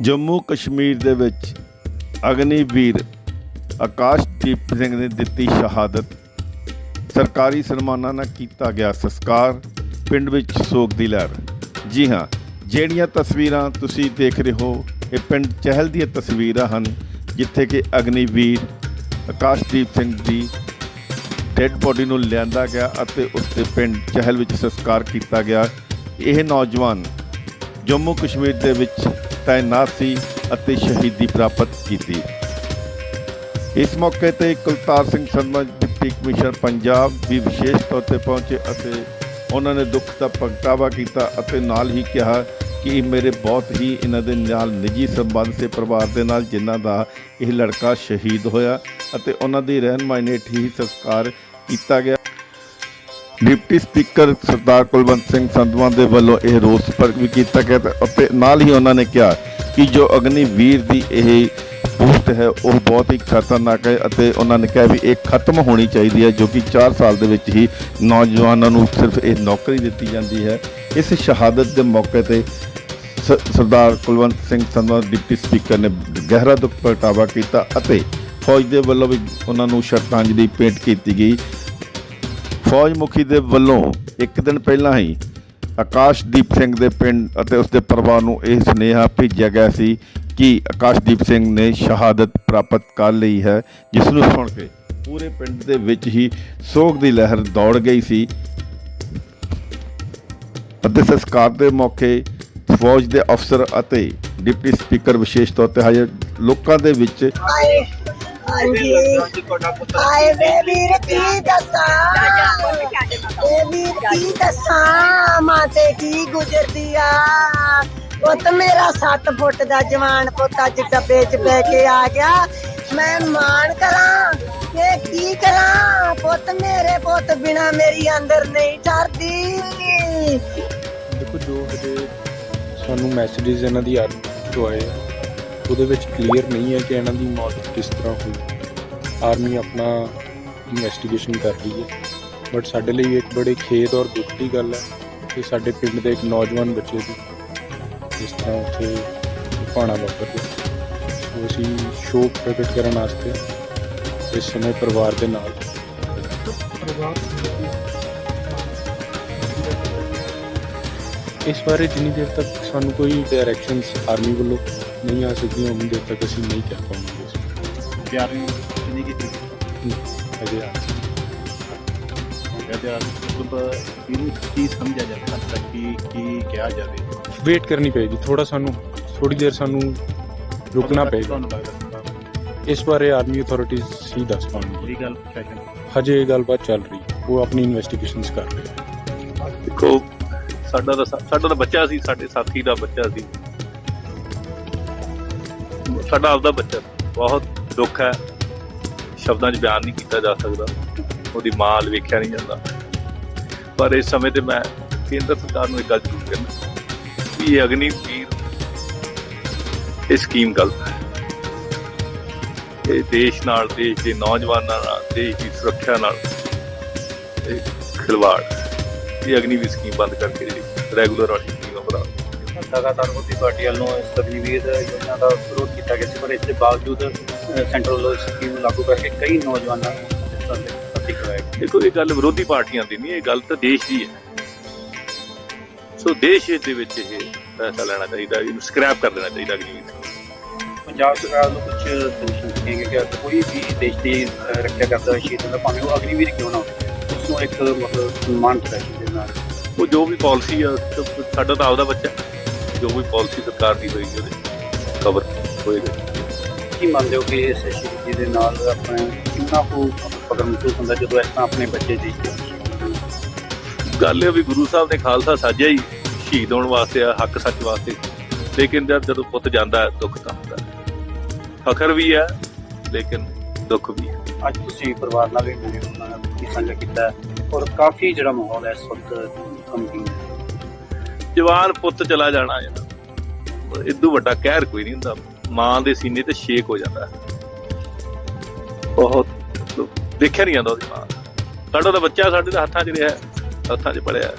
ਜੰਮੂ ਕਸ਼ਮੀਰ ਦੇ ਵਿੱਚ ਅਗਨੀਵੀਰ ਆਕਾਸ਼ਦੀਪ ਸਿੰਘ ਨੇ ਦਿੱਤੀ ਸ਼ਹਾਦਤ। ਸਰਕਾਰੀ ਸਨਮਾਨਾਂ ਨਾਲ ਕੀਤਾ ਗਿਆ ਸੰਸਕਾਰ, ਪਿੰਡ ਵਿੱਚ ਸੋਗ ਦੀ ਲਹਿਰ। ਜੀ ਹਾਂ, ਜਿਹੜੀਆਂ ਤਸਵੀਰਾਂ ਤੁਸੀਂ ਦੇਖ ਰਹੇ ਹੋ, ਇਹ ਪਿੰਡ ਚਹਿਲ ਦੀਆਂ ਤਸਵੀਰਾਂ ਹਨ, ਜਿੱਥੇ ਕਿ ਅਗਨੀਵੀਰ ਆਕਾਸ਼ਦੀਪ ਸਿੰਘ ਦੀ ਡੈੱਡ ਬੋਡੀ ਨੂੰ ਲਿਆਂਦਾ ਗਿਆ ਅਤੇ ਉਸ ਦੇ ਪਿੰਡ ਚਹਿਲ ਵਿੱਚ ਸੰਸਕਾਰ ਕੀਤਾ ਗਿਆ। ਇਹ ਨੌਜਵਾਨ ਜੰਮੂ ਕਸ਼ਮੀਰ ਦੇ ਵਿੱਚ ਤਾਇਨਾਤ ਸੀ ਅਤੇ ਸ਼ਹੀਦੀ ਪ੍ਰਾਪਤ ਕੀਤੀ। ਇਸ ਮੌਕੇ ਤੇ ਕੁਲਤਾਰ ਸਿੰਘ ਸੰਧਵਾ ਡਿਪਟੀ ਕਮਿਸ਼ਨਰ ਪੰਜਾਬ ਵੀ ਵਿਸ਼ੇਸ਼ ਤੌਰ ਤੇ ਪਹੁੰਚੇ ਅਤੇ ਉਹਨਾਂ ਨੇ ਦੁੱਖ ਦਾ ਪ੍ਰਗਟਾਵਾ ਕੀਤਾ ਅਤੇ ਨਾਲ ਹੀ ਕਿਹਾ ਕਿ ਮੇਰੇ ਬਹੁਤ ਹੀ ਇਹਨਾਂ ਦੇ ਨਾਲ ਨਿੱਜੀ ਸੰਬੰਧ ਸੇ, ਪਰਿਵਾਰ ਦੇ ਨਾਲ ਜਿਨ੍ਹਾਂ ਦਾ ਇਹ ਲੜਕਾ ਸ਼ਹੀਦ ਹੋਇਆ ਅਤੇ ਉਹਨਾਂ ਦੀ ਰਹਿਨਮਾਈ ਨੇ ਹੀ ਸੰਸਕਾਰ ਕੀਤਾ ਗਿਆ। ਡਿਪਟੀ ਸਪੀਕਰ ਸਰਦਾਰ ਕੁਲਵੰਤ ਸਿੰਘ ਸੰਧਵਾਂ ਦੇ ਵੱਲੋਂ ਇਹ ਰੋਸ ਪ੍ਰਗਟ ਵੀ ਕੀਤਾ ਗਿਆ ਤੇ ਅਤੇ ਨਾਲ ਹੀ ਉਹਨਾਂ ਨੇ ਕਿਹਾ ਕਿ ਜੋ ਅਗਨੀ ਵੀਰ ਦੀ ਇਹ ਪੋਸਟ ਹੈ, ਉਹ ਬਹੁਤ ਹੀ ਖਤਰਨਾਕ ਹੈ ਅਤੇ ਉਹਨਾਂ ਨੇ ਕਿਹਾ ਵੀ ਇਹ ਖਤਮ ਹੋਣੀ ਚਾਹੀਦੀ ਹੈ ਜੋ ਕਿ 4 ਸਾਲ ਦੇ ਵਿੱਚ ਹੀ ਨੌਜਵਾਨਾਂ ਨੂੰ ਸਿਰਫ ਇਹ ਨੌਕਰੀ ਦਿੱਤੀ ਜਾਂਦੀ ਹੈ। ਇਸ ਸ਼ਹਾਦਤ ਦੇ ਮੌਕੇ ਤੇ ਸਰਦਾਰ ਕੁਲਵੰਤ ਸਿੰਘ ਸੰਧਵਾ ਡਿਪਟੀ ਸਪੀਕਰ ਨੇ ਗਹਿਰਾ ਦੁੱਖ ਪ੍ਰਗਟਾਵਾ ਕੀਤਾ ਅਤੇ ਫੌਜ ਦੇ ਵੱਲੋਂ ਵੀ ਉਹਨਾਂ ਨੂੰ ਸ਼ਰਧਾਂਜਲੀ ਭੇਂਟ ਕੀਤੀ ਗਈ। ਫੌਜ ਮੁਖੀ ਦੇ ਵੱਲੋਂ ਇੱਕ ਦਿਨ ਪਹਿਲਾਂ ਹੀ ਆਕਾਸ਼ਦੀਪ ਸਿੰਘ ਦੇ ਪਿੰਡ ਅਤੇ ਉਸ ਦੇ ਪਰਿਵਾਰ ਨੂੰ ਇਹ ਸੁਨੇਹਾ ਭੇਜਿਆ ਗਿਆ ਸੀ ਕਿ ਆਕਾਸ਼ਦੀਪ ਸਿੰਘ ਨੇ ਸ਼ਹਾਦਤ ਪ੍ਰਾਪਤ ਕਰ ਲਈ ਹੈ, ਜਿਸ ਨੂੰ ਸੁਣ ਕੇ ਪੂਰੇ ਪਿੰਡ ਦੇ ਵਿੱਚ ਹੀ ਸੋਗ ਦੀ ਲਹਿਰ ਦੌੜ ਗਈ ਸੀ। ਅਤੇ ਸੰਸਕਾਰ ਦੇ ਮੌਕੇ ਫੌਜ ਦੇ ਅਫਸਰ ਅਤੇ ਡਿਪਟੀ ਸਪੀਕਰ ਵਿਸ਼ੇਸ਼ ਤੌਰ ਤੇ ਹਾਜ਼ਰ ਲੋਕਾਂ ਦੇ ਵਿੱਚ ਹਾਂਜੀ ਆਏ ਵੇ ਵੀਰ ਕੀ ਦੱਸਾਂ? ਏ ਵੀਰ ਕੀ ਦੱਸਾਂ? ਮਾਂ ਤੇ ਕੀ ਗੁਜ਼ਰਦੀ ਆ? ਪੁੱਤ ਮੇਰਾ 7 ਫੁੱਟ ਦਾ ਜਵਾਨ ਪੁੱਤ ਅੱਜ ਡੱਬੇ 'ਚ ਬਹਿ ਕੇ ਆ ਗਿਆ। ਮੈਂ ਮਾਣ ਕਰਾਂ ਕਿ ਕੀ ਕਰਾਂ? ਪੁੱਤ ਮੇਰੇ ਪੁੱਤ ਬਿਨਾ ਮੇਰੀ ਅੰਦਰ ਨਹੀਂ ਠਰਦੀ ਦੇਖੋ ਜੋ ਹਜੇ ਸਾਨੂੰ ਮੈਸੇजेस ਇਹਨਾਂ ਦੀ ਤੋਂ ਆਏ ਆ ਉਹਦੇ ਵਿੱਚ ਕਲੀਅਰ ਨਹੀਂ ਹੈ ਕਿ ਇਹਨਾਂ ਦੀ ਮੌਤ ਕਿਸ ਤਰ੍ਹਾਂ ਹੋਈ। ਆਰਮੀ ਆਪਣਾ ਇਨਵੈਸਟੀਗੇਸ਼ਨ ਕਰ ਰਹੀ ਹੈ। ਬਟ ਸਾਡੇ ਲਈ ਇੱਕ ਬੜੇ ਖੇਦ ਔਰ ਦੁੱਖ ਦੀ ਗੱਲ ਹੈ ਕਿ ਸਾਡੇ ਪਿੰਡ ਦੇ ਇੱਕ ਨੌਜਵਾਨ ਬੱਚੇ ਦੀ ਇਸ ਤਰ੍ਹਾਂ ਉੱਥੇ ਭਾਣਾ ਵਾਪਰ ਗਿਆ ਸੋ ਅਸੀਂ ਸ਼ੋਕ ਪ੍ਰਗਟ ਕਰਨ ਵਾਸਤੇ ਇਸ ਸਮੇਂ ਪਰਿਵਾਰ ਦੇ ਨਾਲ। ਇਸ ਬਾਰੇ ਜਿੰਨੀ ਦੇਰ ਤੱਕ ਸਾਨੂੰ ਕੋਈ ਡਾਇਰੈਕਸ਼ਨਸ ਆਰਮੀ ਵੱਲੋਂ ਨਹੀਂ ਆ ਸਕਦੀਆਂ ਉਨੀ ਦੇਰ ਤੱਕ ਅਸੀਂ ਨਹੀਂ ਕਹਿ ਪਾਉਂਗੇ ਇਸ ਤਿਆਰੀ ਕਿੰਨੀ ਕੀਤੀ? ਅਜੇ ਆ। ਜਾਂ ਮਤਲਬ ਇਹਨੂੰ ਕੀ ਸਮਝਿਆ ਜਾਂਦਾ ਹੈ? ਕਿ ਕੀ ਕਿਹਾ ਜਾਵੇ? ਵੇਟ ਕਰਨੀ ਪਏਗੀ। ਥੋੜਾ ਸਾਨੂੰ ਥੋੜੀ ਦੇਰ ਸਾਨੂੰ ਰੁਕਣਾ ਪਏਗਾ। ਤੁਹਾਨੂੰ ਲੱਗਦਾ ਇਸ ਬਾਰੇ ਆਰਮੀ ਅਥਾਰਟੀਜ਼ ਹੀ ਦੱਸ ਪਾਉਣਗੇ। ਇਹ ਗੱਲ ਪ੍ਰਸ਼ਾਸਨ ਹਜੇ ਇਹ ਗੱਲਬਾਤ ਚੱਲ ਰਹੀ ਹੈ। ਉਹ ਆਪਣੀ ਇਨਵੈਸਟੀਗੇਸ਼ਨਸ ਕਰ ਰਹੇ ਹੈ। ਦੇਖੋ ਸਾਡਾ ਤਾਂ ਸਾਡਾ ਤਾਂ ਬੱਚਾ ਸੀ, ਸਾਡੇ ਸਾਥੀ ਦਾ ਬੱਚਾ ਸੀ। ਸਾਡਾ ਆਪਦਾ ਬੱਚਾ ਬਹੁਤ ਦੁੱਖ ਹੈ। ਸ਼ਬਦਾਂ 'ਚ ਬਿਆਨ ਨਹੀਂ ਕੀਤਾ ਜਾ ਸਕਦਾ। ਉਹਦੀ ਮਾਂ ਵੱਲ ਵੇਖਿਆ ਨਹੀਂ ਜਾਂਦਾ। ਪਰ ਇਸ ਸਮੇਂ ਤੇ ਮੈਂ ਕੇਂਦਰ ਸਰਕਾਰ ਨੂੰ ਇੱਕ ਗੱਲ ਜ਼ਰੂਰ ਕਹਿਣਾ ਵੀ ਇਹ ਅਗਨੀ ਵੀਰ ਇਹ ਸਕੀਮ ਗਲਤ ਹੈ। ਇਹ ਦੇਸ਼ ਨਾਲ, ਦੇਸ਼ ਦੇ ਨੌਜਵਾਨਾਂ ਨਾਲ, ਦੇਸ਼ ਦੀ ਸੁਰੱਖਿਆ ਨਾਲ ਇਹ ਖਿਲਵਾੜ। ਇਹ ਅਗਨੀ ਵੀ ਸਕੀਮ ਬੰਦ ਕਰਕੇ ਜਿਹੜੀ ਰੈਗੂਲਰ ਵਾਲੀ ਸਕੀਮ ਬਣਾ ਲਗਾਤਾਰ ਮੋਦੀ ਪਾਰਟੀ ਵੱਲੋਂ ਇਸ ਅਗਨੀਵੀਰ ਯੋਜਨਾ ਦਾ ਵਿਰੋਧ ਕੀਤਾ ਗਿਆ ਸੀ ਪਰ ਇਸ ਦੇ ਬਾਵਜੂਦ ਸੈਂਟਰਲ ਇਸ ਸਕੀਮ ਲਾਗੂ ਕਰਕੇ ਕਈ ਨੌਜਵਾਨਾਂ ਨੂੰ ਦੇ ਦੇਖੋ ਇਹ ਗੱਲ ਵਿਰੋਧੀ ਪਾਰਟੀਆਂ ਦੀ ਨਹੀਂ ਇਹ ਗੱਲ ਤਾਂ ਦੇਸ਼ ਦੀ ਹੈ। ਸੋ ਦੇਸ਼ ਦੇ ਵਿੱਚ ਇਹ ਫੈਸਲਾ ਲੈਣਾ ਚਾਹੀਦਾ ਇਹਨੂੰ ਸਕ੍ਰੈਪ ਕਰ ਦੇਣਾ ਚਾਹੀਦਾ ਅਗਨੀ ਪੰਜਾਬ ਸਰਕਾਰ ਨੂੰ ਕੁਝ ਸੋਲੂਸ਼ਨ ਦਿੱਤੀਆਂ ਗਈਆਂ ਕਿ ਕੋਈ ਵੀ ਦੇਸ਼ ਦੀ ਰੱਖਿਆ ਕਰਦਾ ਸ਼ਹੀਦ ਹੁੰਦਾ ਭਾਵੇਂ ਉਹ ਅਗਨੀਵੀਰ ਕਿਉਂ ਨਾ ਹੋਵੇ ਉਸ ਨੂੰ ਇੱਕ ਮਤਲਬ ਸਨਮਾਨ ਦੇ ਨਾਲ ਉਹ ਜੋ ਵੀ ਪਾਲਿਸੀ ਆ ਤਾਂ ਸਾਡਾ ਤਾਂ ਆਪਦਾ ਬੱਚਾ। ਹੈ। ਜੋ ਵੀ ਪਾਲਿਸੀ ਸਰਕਾਰ ਦੀ ਹੋਏਗੀ ਉਹਦੇ ਕਵਰ ਹੋਏਗਾ ਕੀ ਮੰਨਦੇ ਹੋ ਕਿ ਇਸ ਸ਼ਹੀਦੀ ਦੇ ਨਾਲ ਆਪਣੇ ਕਿੰਨਾ ਕੁ ਫਕਰ ਮਹਿਸੂਸ ਹੁੰਦਾ ਜਦੋਂ ਇਸ ਤਰ੍ਹਾਂ ਆਪਣੇ ਬੱਚੇ ਦੀ ਗੱਲ ਇਹ ਵੀ ਗੁਰੂ ਸਾਹਿਬ ਨੇ ਖਾਲਸਾ ਸਾਜਿਆ ਹੀ ਸ਼ਹੀਦ ਹੋਣ ਵਾਸਤੇ ਆ ਹੱਕ ਸੱਚ ਵਾਸਤੇ। ਲੇਕਿਨ ਜਦ ਜਦੋਂ ਪੁੱਤ ਜਾਂਦਾ ਹੈ ਦੁੱਖ ਤਾਂ ਹੁੰਦਾ। ਹੈ। ਫਖਰ ਵੀ ਹੈ ਲੇਕਿਨ ਦੁੱਖ ਵੀ ਹੈ ਅੱਜ ਤੁਸੀਂ ਪਰਿਵਾਰ ਨਾਲ ਵੀ ਮਿਲੇ ਉਹਨਾਂ ਨਾਲ ਕੀ ਸਾਂਝਾ ਕੀਤਾ? ਹੈ ਔਰ ਕਾਫੀ ਜਿਹੜਾ ਮਾਹੌਲ ਹੈ ਇਸ ਵਕਤ ਗਮਗੀਨ ਜਵਾਨ ਪੁੱਤ ਚਲਾ ਜਾਣਾ ਯਾਰ ਇਦੋਂ ਵੱਡਾ ਕਹਿਰ ਕੋਈ ਨਹੀਂ ਹੁੰਦਾ। ਮਾਂ ਦੇ ਸੀਨੇ ਤੇ ਸ਼ੇਕ ਹੋ ਜਾਂਦਾ ਬਹੁਤ ਦੇਖਿਆ ਨਹੀਂ ਜਾਂਦਾ ਉਹਦੀ ਮਾਂ। ਸਾਡਾ ਤਾਂ ਬੱਚਾ ਸਾਡੇ ਦੇ ਹੱਥਾਂ 'ਚ ਰਿਹਾ ਹੱਥਾਂ 'ਚ ਪੜਿਆ